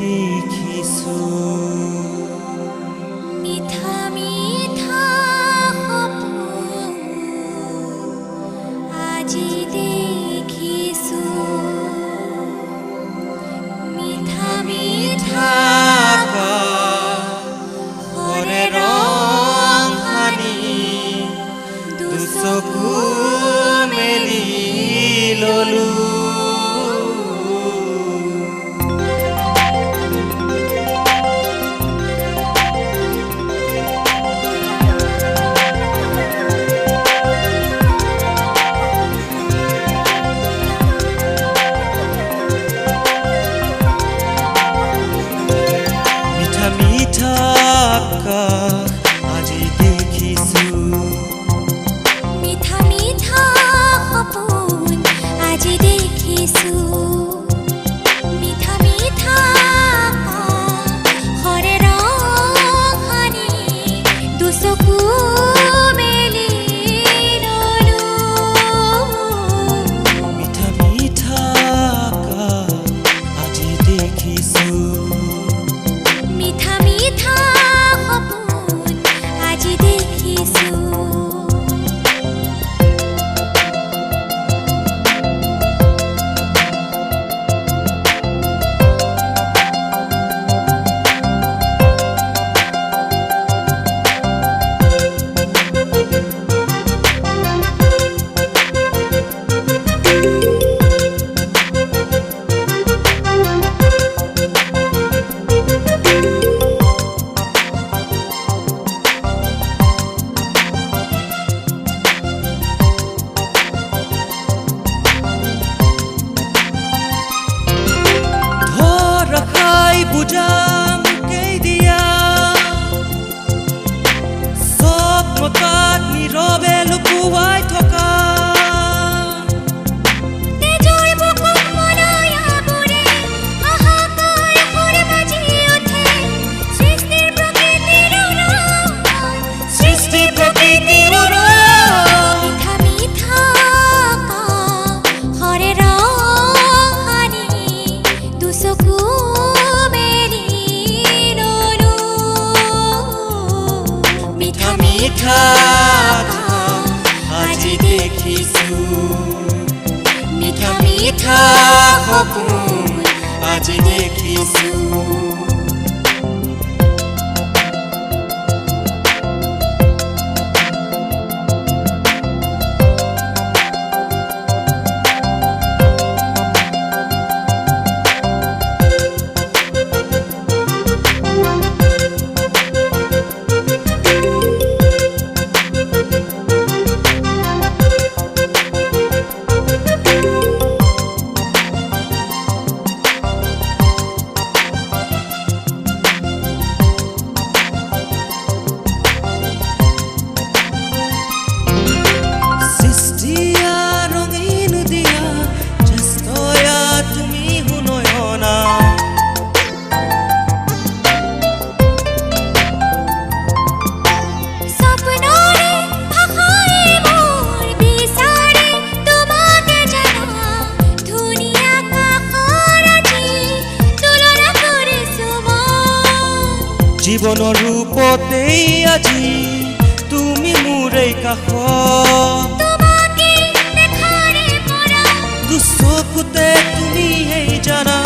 দেখিছো। মিঠা মিঠা আজি দেখিছো। মিঠা মিঠা হরে রং হানি দুচকু মেলি ললো 不着。মিঠা মিঠা। আজি দেখিছো মিঠা মিঠা সপোন আজি দেখিছো জীবন ৰূপতেই আজি তুমি মোৰেই কাহ দুচকুতে তুমি হেই জানা